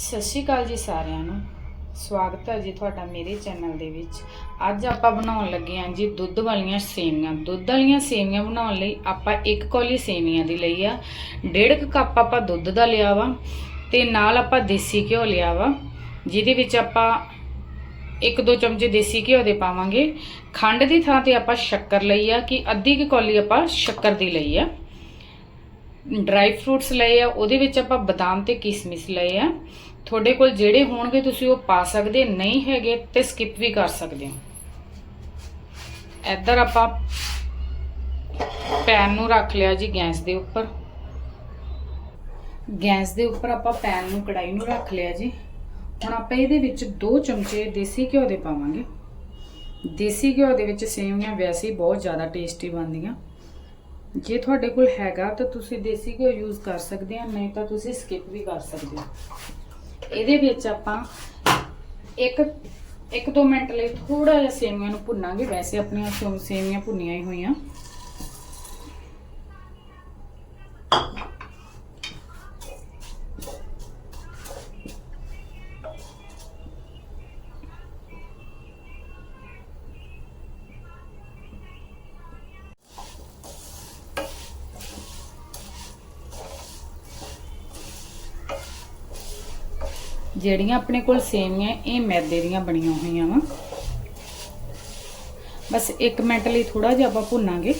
ਸਤਿ ਸ਼੍ਰੀ ਅਕਾਲ ਜੀ ਸਾਰਿਆਂ ਨੂੰ। ਸਵਾਗਤ ਹੈ ਜੀ ਤੁਹਾਡਾ ਮੇਰੇ ਚੈਨਲ ਦੇ ਵਿੱਚ। ਅੱਜ ਆਪਾਂ ਬਣਾਉਣ ਲੱਗੇ ਹਾਂ ਜੀ ਦੁੱਧ ਵਾਲੀਆਂ ਸੇਵੀਆਂ। ਦੁੱਧ ਵਾਲੀਆਂ ਸੇਵੀਆਂ ਬਣਾਉਣ ਲਈ ਆਪਾਂ ਇੱਕ ਕੌਲੀ ਸੇਵੀਆਂ ਦੀ ਲਈ ਆ। ਡੇਢ ਕੁ ਕੱਪ ਆਪਾਂ ਦੁੱਧ ਦਾ ਲਿਆ ਵਾ ਤੇ ਨਾਲ ਆਪਾਂ ਦੇਸੀ ਘਿਓ ਲਿਆ ਵਾ, ਜਿਹਦੇ ਵਿੱਚ ਆਪਾਂ ਇੱਕ ਦੋ ਚਮਚੇ ਦੇਸੀ ਘਿਓ ਦੇ ਪਾਵਾਂਗੇ। ਖੰਡ ਦੀ ਥਾਂ ਤੇ ਆਪਾਂ ਸ਼ੱਕਰ ਲਈ ਆ ਕਿ ਅੱਧੀ ਕੁ ਕੌਲੀ ਆਪਾਂ ਸ਼ੱਕਰ ਦੀ ਲਈ ਆ। ਡਰਾਈ ਫਰੂਟਸ ਲਏ ਆ, ਉਹਦੇ ਵਿੱਚ ਆਪਾਂ ਬਦਾਮ ਤੇ ਕਿਸਮਿਸ ਲਏ ਆ। ਤੁਹਾਡੇ ਕੋਲ ਜਿਹੜੇ ਹੋਣਗੇ ਤੁਸੀਂ ਉਹ ਪਾ ਸਕਦੇ, ਨਹੀਂ ਹੈਗੇ ਤੇ ਸਕਿਪ ਵੀ ਕਰ ਸਕਦੇ ਹੋ। ਇੱਧਰ ਆਪਾਂ ਪੈਨ ਨੂੰ ਰੱਖ ਲਿਆ ਜੀ ਗੈਸ ਦੇ ਉੱਪਰ। ਗੈਸ ਦੇ ਉੱਪਰ ਆਪਾਂ ਪੈਨ ਨੂੰ ਕੜਾਈ ਨੂੰ ਰੱਖ ਲਿਆ ਜੀ। ਹੁਣ ਆਪਾਂ ਇਹਦੇ ਵਿੱਚ 2 ਚਮਚੇ ਦੇਸੀ ਘਿਓ ਦੇ ਪਾਵਾਂਗੇ। ਦੇਸੀ ਘਿਓ ਦੇ ਵਿੱਚ ਸੇਵੀਆਂ ਵੈਸੇ ਹੀ ਬਹੁਤ ਜ਼ਿਆਦਾ ਟੇਸਟੀ ਬਣਦੀਆਂ। ਜੇ ਤੁਹਾਡੇ ਕੋਲ ਹੈਗਾ ਤਾਂ ਤੁਸੀਂ ਦੇਸੀ ਘਿਓ ਯੂਜ਼ ਕਰ ਸਕਦੇ ਆ, ਨਹੀਂ ਤਾਂ ਤੁਸੀਂ ਸਕਿਪ ਵੀ ਕਰ ਸਕਦੇ ਹੋ। ਇਹਦੇ ਵਿੱਚ ਆਪਾਂ ਇੱਕ ਇੱਕ ਦੋ ਮਿੰਟ ਲਈ ਥੋੜਾ ਜਿਹਾ ਸੇਵੀਆਂ ਨੂੰ ਭੁੰਨਾਂਗੇ। ਵੈਸੇ ਆਪਣੀਆਂ ਸੇਵ- ਸੇਵੀਆਂ ਭੁੰਨੀਆਂ ਹੀ ਹੋਈਆਂ। ਜਿਹੜੀਆਂ ਆਪਣੇ ਕੋਲ ਸੇਵੀਆਂ ਇਹ ਮੈਦੇ ਦੀਆਂ ਬਣੀਆਂ ਹੋਈਆਂ ਵਾ। ਬਸ 1 ਮਿੰਟ ਲਈ ਥੋੜਾ ਜਿਹਾ ਆਪਾਂ ਭੁੰਨਾਂਗੇ।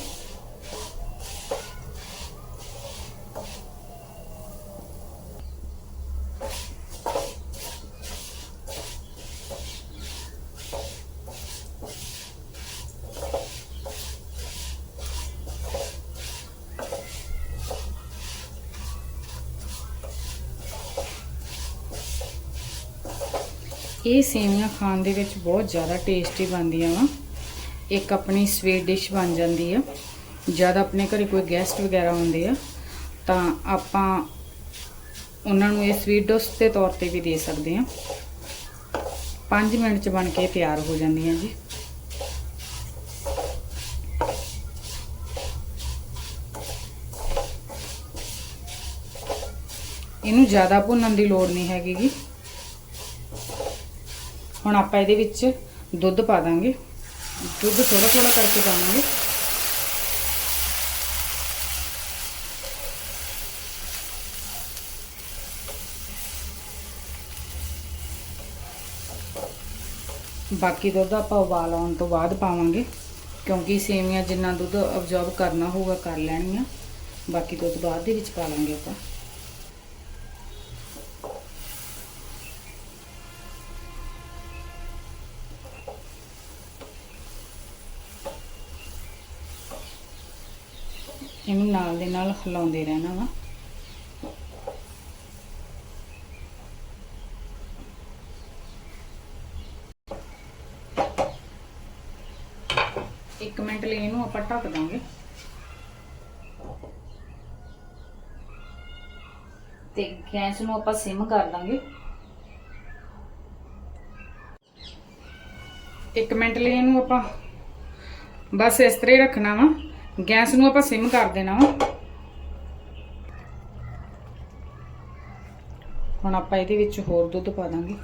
ਇਹ ਸੇਵੀਆਂ ਖਾਣ ਦੇ ਵਿੱਚ ਬਹੁਤ ਜ਼ਿਆਦਾ ਟੇਸਟੀ ਬਣਦੀਆਂ ਵਾ। ਇੱਕ ਆਪਣੀ ਸਵੀਟ ਡਿਸ਼ ਬਣ ਜਾਂਦੀ ਆ। ਜਦ ਆਪਣੇ ਘਰੇ ਕੋਈ ਗੈਸਟ ਵਗੈਰਾ ਹੁੰਦੇ ਆ, ਤਾਂ ਆਪਾਂ ਉਹਨਾਂ ਨੂੰ ਇਹ ਸਵੀਟ ਡਿਸ਼ ਦੇ ਤੌਰ ਤੇ ਵੀ ਦੇ ਸਕਦੇ ਆ। 5 ਮਿੰਟ ਚ ਬਣ ਕੇ ਤਿਆਰ ਹੋ ਜਾਂਦੀਆਂ ਜੀ। ਇਹਨੂੰ ਜ਼ਿਆਦਾ ਭੁੰਨਣ ਦੀ ਲੋੜ ਨਹੀਂ ਹੈਗੀ ਗੀ ਹੁਣ ਆਪਾਂ ਇਹਦੇ ਵਿੱਚ ਦੁੱਧ ਪਾ ਦਾਂਗੇ। ਦੁੱਧ ਥੋੜਾ ਥੋੜਾ ਕਰਕੇ ਪਾਵਾਂਗੇ। ਬਾਕੀ ਦੁੱਧ ਆਪਾਂ ਉਬਾਲ ਆਉਣ ਤੋਂ ਬਾਅਦ ਪਾਵਾਂਗੇ, ਕਿਉਂਕਿ ਸੇਵੀਆਂ ਜਿੰਨਾ ਦੁੱਧ ਅਬਜ਼ਰਬ ਕਰਨਾ ਹੋਊਗਾ, ਕਰ ਲੈਣੀਆਂ। ਬਾਕੀ ਦੁੱਧ ਬਾਅਦ ਦੇ ਵਿੱਚ ਪਾ ਲਾਂਗੇ ਆਪਾਂ। ਇਹਨੂੰ ਨਾਲ ਦੇ ਨਾਲ ਹਿਲਾਉਂਦੇ ਰਹਿਣਾ ਵਾ। ਇੱਕ ਮਿੰਟ ਲਈ ਇਹਨੂੰ ਆਪਾਂ ਢੱਕ ਦਾਂਗੇ। ਤੇ ਗੈਸ ਨੂੰ ਆਪਾਂ ਸਿਮ ਕਰ ਦਾਂਗੇ। ਇੱਕ ਮਿੰਟ ਲਈ ਇਹਨੂੰ ਆਪਾਂ ਬਸ ਇਸ ਤਰ੍ਹਾਂ ਹੀ ਰੱਖਣਾ ਵਾ। ਗੈਸ ਨੂੰ ਆਪਾਂ ਸਿਮ ਕਰ ਦੇਣਾ ਵਾ। ਹੁਣ ਆਪਾਂ ਇਹਦੇ ਵਿੱਚ ਹੋਰ ਦੁੱਧ ਪਾ ਦਾਂਗੇ।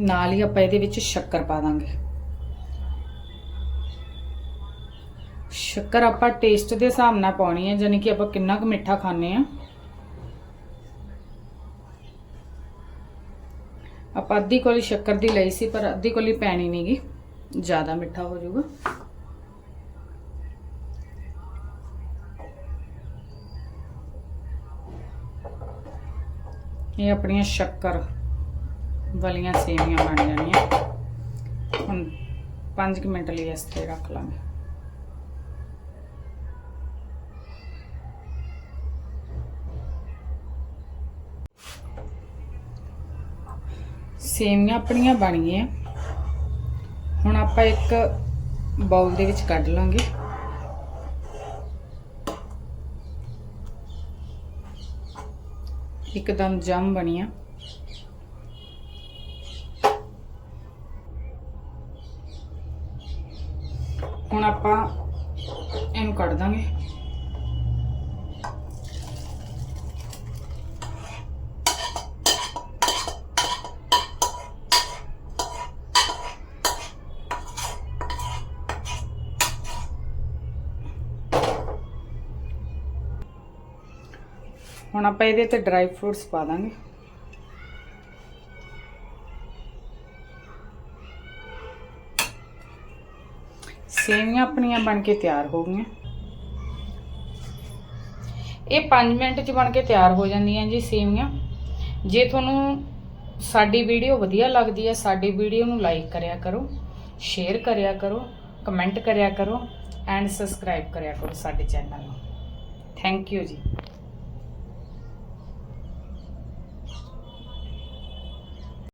ਨਾਲ ਹੀ ਆਪਾਂ ਇਹਦੇ ਵਿੱਚ ਸ਼ੱਕਰ ਪਾ ਦਾਂਗੇ। ਸ਼ੱਕਰ ਆਪਾਂ ਟੇਸਟ ਦੇ ਹਿਸਾਬ ਨਾਲ ਪਾਉਣੀ ਹੈ ਯਾਨੀ ਕਿ ਆਪਾਂ ਕਿੰਨਾ ਕੁ ਮਿੱਠਾ ਖਾਣੇ ਆ। ਆਪਾਂ ਅੱਧੀ ਕੋਲੀ ਸ਼ੱਕਰ ਦੀ ਲਈ ਸੀ, ਪਰ ਅੱਧੀ ਕੋਲੀ ਪੈਣੀ ਨਹੀਂਗੀ ਜ਼ਿਆਦਾ ਮਿੱਠਾ ਹੋ ਜਾਊਗਾ। ਇਹ ਆਪਣੀਆਂ ਸ਼ੱਕਰ। ਵਾਲੀਆਂ ਸੇਵੀਆਂ ਬਣ ਜਾਣੀਆਂ। ਹੁਣ 5 ਮਿੰਟ ਲਈ ਇਸ ਤੇ ਰੱਖ ਲਾਂਗੇ। ਸੇਵੀਆਂ ਆਪਣੀਆਂ ਬਣ ਗਈਆਂ ਹੁਣ ਆਪਾਂ ਇੱਕ ਬਾਉਲ ਦੇ ਵਿੱਚ ਕੱਢ ਲਾਂਗੇ। ਇੱਕਦਮ ਜਮ ਬਣੀਆਂ। ਹੁਣ ਆਪਾਂ ਇਹਨੂੰ ਕੱਢ ਦਾਂਗੇ। ਹੁਣ ਆਪਾਂ ਇਹਦੇ ਤੇ ਡਰਾਈ ਫਰੂਟਸ ਪਾ ਦਾਂਗੇ। ਸੇਵੀਆਂ ਆਪਣੀਆਂ ਬਣ ਕੇ ਤਿਆਰ ਹੋ ਗਈਆਂ। ਇਹ 5 ਮਿੰਟ ਚ ਬਣ ਕੇ ਤਿਆਰ ਹੋ ਜਾਂਦੀਆਂ ਜੀ ਸੇਵੀਆਂ। ਜੇ ਤੁਹਾਨੂੰ ਸਾਡੀ ਵੀਡੀਓ ਵਧੀਆ ਲੱਗਦੀ ਹੈ, ਸਾਡੀ ਵੀਡੀਓ ਨੂੰ ਲਾਈਕ ਕਰਿਆ ਕਰੋ, ਸ਼ੇਅਰ ਕਰਿਆ ਕਰੋ, ਕਮੈਂਟ ਕਰਿਆ ਕਰੋ, ਐਂਡ ਸਬਸਕ੍ਰਾਈਬ ਕਰਿਆ ਕਰੋ ਸਾਡੇ ਚੈਨਲ ਨੂੰ। ਥੈਂਕ ਯੂ ਜੀ।